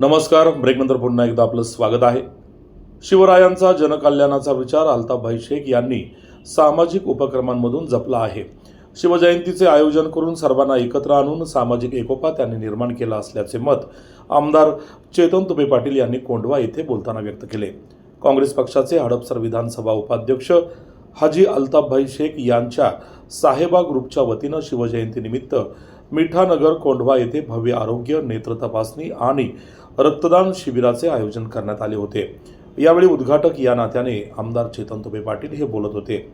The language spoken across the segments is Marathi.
नमस्कार. ब्रेकनंतर पुन्हा एकदा आपलं स्वागत आहे. शिवरायांचा जनकल्याणाचा विचार अल्ताफभाई शेख यांनी सामाजिक उपक्रमांमधून जपला आहे. शिवजयंतीचे आयोजन करून सर्वांना एकत्र आणून सामाजिक एकोपा त्यांनी निर्माण केला असल्याचे मत आमदार चेतन तुपे पाटील यांनी कोंडवा येथे बोलताना व्यक्त केले. काँग्रेस पक्षाचे हडपसर विधानसभा उपाध्यक्ष हाजी अल्ताफभाई शेख यांच्या साहेबा ग्रुपच्या वतीनं शिवजयंतीनिमित्त मिठानगर कोंढवा येथे भव्य आरोग्य नेत्र तपासणी आणि रक्तदान शिबिराचे आयोजन करण्यात आले होते. यावेळी उद्घाटक या नात्याने आमदार चेतन तुबे पाटील हे बोलत होते.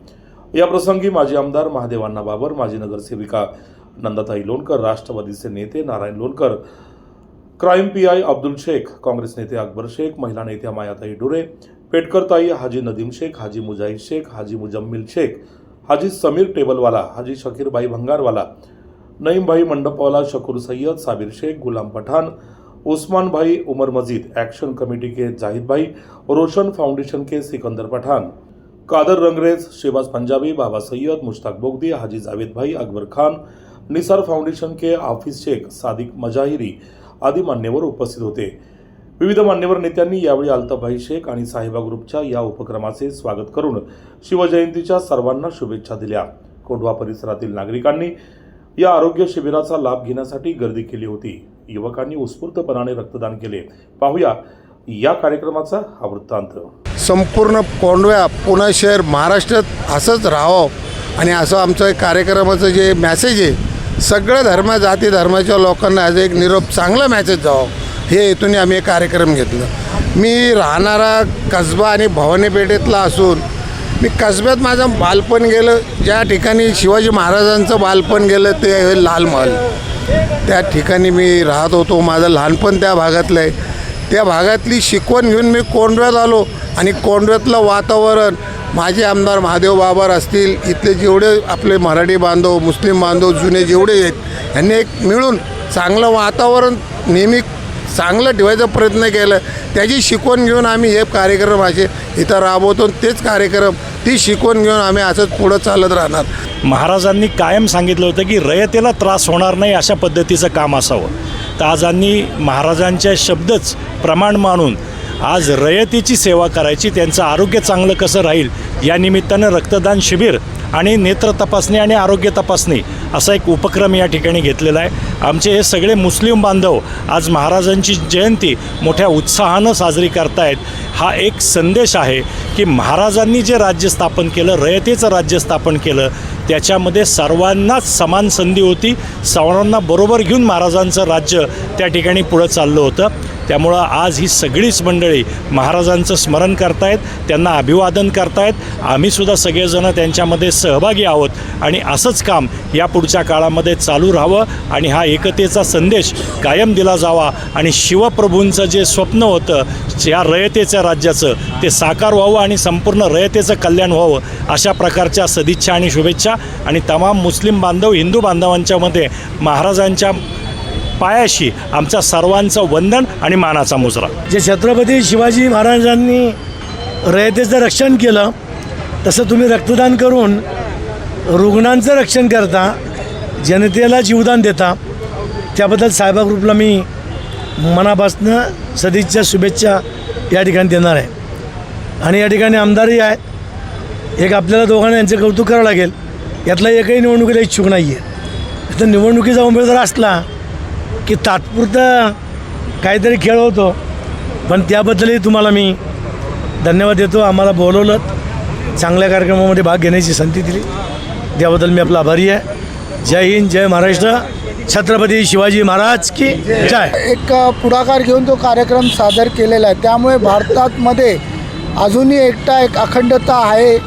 या प्रसंगी माजी आमदार महादेवांना बाबर माजी नगरसेविका नंदाताई लोणकर राष्ट्रवादीचे नेते Narayan Lonkar crime P I Abdul Shaikh Congress नेते अकबर शेख महिला नेत्या मायाताई डुरे पेटकरताई हाजी नदीम शेख हाजी मुजाहिद शेख हाजी मुजम्मिल शेख हाजी समीर टेबलवाला हाजी शकीरबाई भंगारवाला नईमभाई मंडपवाला शकूर सय्यद साबिर शेख गुलाम पठान उस्मान भाई उमर मजीद एक्शन कमेटी के जाहिद भाई रोशन फाउंडेशन के सिकंदर पठान कादर रंगरेज शेबाज पंजाबी बाबा सय्यद मुश्ताक बोगदी हाजी जावेद भाई अकबर खान निसार फाउंडेशन के हाफिज शेख सादिक मजाहिरी आदी मान्यवर उपस्थित होते. विविध मान्यवर नेत्यांनी यावेळी अल्ताफभाई शेख आणि साहेबा ग्रुपच्या या उपक्रमाचे स्वागत करून शिवजयंतीच्या सर्वांना शुभेच्छा दिल्या. कोंढवा परिसरातील नागरिकांनी या आरोग्य शिबिराचा लाभ घेण्यासाठी गर्दी केली होती. युवकांनी उत्स्फूर्तपणाने रक्तदान केले. पाहूया या कार्यक्रमाचा हा वृत्तांत. संपूर्ण कोंडव्या पुणे शहर महाराष्ट्रात असंच राहावं आणि असं आमचं कार्यक्रमाचं जे मॅसेज आहे सगळ्या धर्म जाती धर्माच्या लोकांना ॲज एक निरोप चांगला मॅसेज जावं हे हेतून आम्ही एक कार्यक्रम घेतलं. मी राहणारा कसबा आणि भवानी पेठेतला असून मी कसब्यात माझं बालपण गेलं ज्या ठिकाणी शिवाजी महाराजांचं बालपण गेलं ते आहे लाल महल. त्या ठिकाणी मी राहत होतो माझं लहानपण त्या भागातलं आहे. त्या भागातली शिकवण घेऊन मी कोंडव्यात आलो आणि कोंडव्यातलं वातावरण माझे आमदार महादेव बाबर असतील इथले जेवढे आपले मराठी बांधव मुस्लिम बांधव जुने जेवढे आहेत यांनी एक मिळून चांगलं वातावरण नेहमी चांगलं ठेवायचा प्रयत्न केला. त्याची शिकवण घेऊन आम्ही हे कार्यक्रम असे इथं राबवतो आणि तेच कार्यक्रम ती शिकवण घेऊन आम्ही असंच पुढं चालत राहणार. महाराजांनी कायम सांगितलं होतं की रयतेला त्रास होणार नाही अशा पद्धतीचं काम असावं. तर आजांनी महाराजांच्या महाराजांचे शब्दच प्रमाण मानून आज रयतेची सेवा करायची त्यांचं आरोग्य चांगलं कसं राहील या निमित्तानं रक्तदान शिबिर आणि नेत्र तपासणी आणि आरोग्य तपासणी असा एक उपक्रम या ठिकाणी घेतलेला आहे. आमचे हे सगळे मुस्लिम बांधव आज महाराजांची जयंती मोठ्या उत्साहानं साजरी करतायत. हा एक संदेश आहे की महाराजांनी जे राज्य स्थापन केलं रयतेचं राज्य स्थापन केलं त्याच्यामध्ये सर्वांनाच समान संधी होती. सर्वांना बरोबर घेऊन महाराजांचं राज्य त्या ठिकाणी पुढं चाललं होतं. त्यामुळं आज ही सगळीच मंडळी महाराजांचं स्मरण करतायत त्यांना अभिवादन करतायत. आम्हीसुद्धा सगळेजणं त्यांच्यामध्ये सहभागी आहोत आणि असंच काम या पुढच्या काळामध्ये चालू राहावं आणि हा एकतेचा संदेश कायम दिला जावा आणि शिवप्रभूंचं जे स्वप्न होतं या रयतेच्या राज्याचं ते साकार व्हावं आणि संपूर्ण रयतेचं कल्याण व्हावं अशा प्रकारच्या सदिच्छा आणि शुभेच्छा. आणि तमाम मुस्लिम बांधव हिंदू बांधवांच्यामध्ये महाराजांच्या पायाशी आमच्या सर्वांचं वंदन आणि मानाचा मुजरा. जे छत्रपती शिवाजी महाराजांनी रयतेचं रक्षण केलं तसं तुम्ही रक्तदान करून रुग्णांचं रक्षण करता जनतेला जीवदान देता. त्याबद्दल साहेबा ग्रुपला मी मनापासनं सदिच्छा शुभेच्छा या ठिकाणी देणार आहे. आणि या ठिकाणी आमदारही आहेत. एक आपल्याला दोघांना यांचं कौतुक करावं लागेल. यातला एकही निवडणुकीला इच्छुक नाही आहे तर निवडणुकीचा उमेदवार असला की तात्पुरतं काहीतरी खेळ होतो पण त्याबद्दलही तुम्हाला मी धन्यवाद देतो. आम्हाला बोलवलं चांगल्या कार्यक्रमामध्ये भाग घेण्याची संधी दिली. त्याबद्दल मी आपला आभारी आहे. जय हिंद जय महाराष्ट्र. छत्रपती शिवाजी महाराज की जय. एक पुढाकार घेऊन तो कार्यक्रम सादर केलेला आहे. त्यामुळे भारतामध्ये अजूनही एकटा एक अखंडता आहे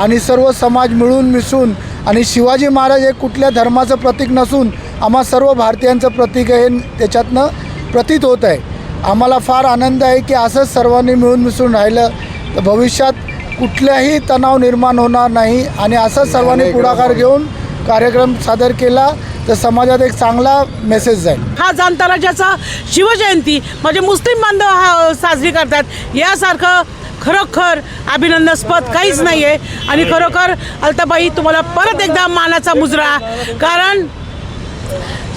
आणि सर्व समाज मिळून मिसळून आणि शिवाजी महाराज हे कुठल्या धर्माचं प्रतीक नसून आम्हा सर्व भारतीयांचं प्रतीक आहे हे त्याच्यातनं प्रतीत होत आहे. आम्हाला फार आनंद आहे की असंच सर्वांनी मिळून मिसळून राहिलं. तर भविष्यात कुठल्याही तणाव निर्माण होणार नाही आणि असंच सर्वांनी पुढाकार घेऊन कार्यक्रम सादर केला. तर समाजात एक चांगला मेसेज जाईल. हा जाणता राज्याचा शिवजयंती म्हणजे मुस्लिम बांधव हा साजरी करतात यासारखं खरोखर अभिनंदनास्पद काहीच नाही आहे आणि खरोखर अल्ताबाई तुम्हाला परत एकदा मानाचा मुजरा कारण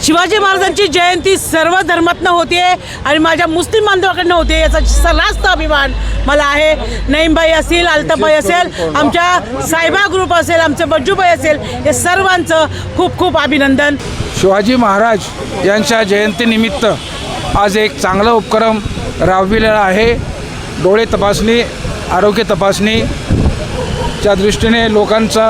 शिवाजी महाराजांची जयंती सर्व धर्मातनं होते आणि माझ्या मुस्लिम बांधवाकडनं होते याचा सलास्त अभिमान मला आहे. नईमबाई असेल अल्ताबाई असेल आमच्या सायबा ग्रुप असेल आमचं बज्जूबाई असेल हे सर्वांचं खूप खूप अभिनंदन. शिवाजी महाराज यांच्या जयंतीनिमित्त आज एक चांगला उपक्रम राबविलेला आहे. डोळे तपासणी आरोग्य तपासणीच्या दृष्टीने लोकांचा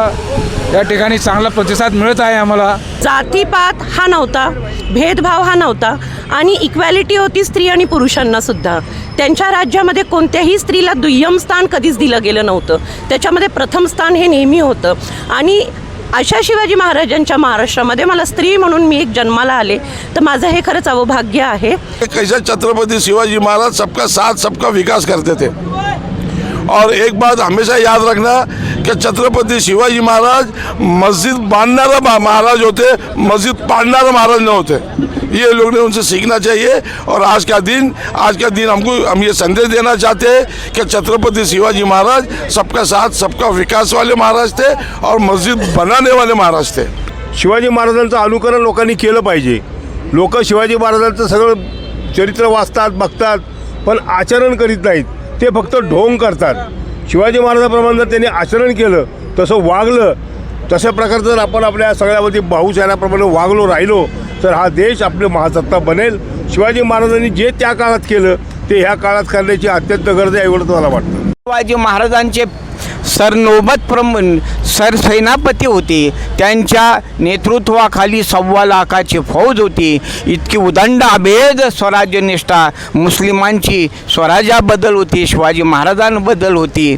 या ठिकाणी चांगला प्रतिसाद मिळत आहे आम्हाला. जातीपात हा नव्हता भेदभाव हा नव्हता आणि इक्वॅलिटी होती स्त्री आणि पुरुषांना सुद्धा. त्यांच्या राज्यामध्ये कोणत्याही स्त्रीला दुय्यम स्थान कधीच दिलं गेलं नव्हतं. त्याच्यामध्ये प्रथम स्थान हे नेहमी होतं. आणि अशा शिवाजी महाराजांच्या महाराष्ट्रामध्ये मला स्त्री म्हणून मी एक जन्माला आले. तर माझं हे खरंच अवभाग्य आहे. कैसे छत्रपति शिवाजी महाराज सबका साथ सबका विकास करते थे. और एक बात हमेशा याद रखना की छत्रपती शिवाजी महाराज मस्जिद बांधणारा महाराज होते मस्जिद पाड़नारा महाराज न होते. ये लोग ने उनसे सीखना चाहिए और आज का दिन आज का दिन हमको हम ये संदेश देना चाहते हैं कि छत्रपति शिवाजी महाराज सबका साथ सबका विकास वाले महाराज थे और मस्जिद बनाने वाले महाराज थे। शिवाजी महाराजांचं अनुकरण लोकांनी केलं पाहिजे. लोक शिवाजी महाराजांचं सगळं चरित्र वाचतात बघतात पण आचरण करीत नाहीत. ते फक्त ढोंग करतात. शिवाजी महाराजाप्रमाणे जर त्यांनी आचरण केलं तसं वागलं तशा प्रकारे जर आपण आपल्या सगळ्यामध्ये भाऊशाल्याप्रमाणे वागलो राहिलो तर हा देश आपली महासत्ता बनेल. शिवाजी महाराजांनी जे त्या काळात केलं ते ह्या काळात करण्याची अत्यंत गरज आहे एवढंच मला वाटतं? शिवाजी महाराजांचे सरनोबत प्रम सरसेनापती होते. त्यांच्या नेतृत्वाखाली सव्वा लाखाची फौज होती. इतकी उदंड अभेद स्वराज्यनिष्ठा. मुस्लिमांची स्वराज्याबद्दल होती शिवाजी महाराजांबद्दल होती.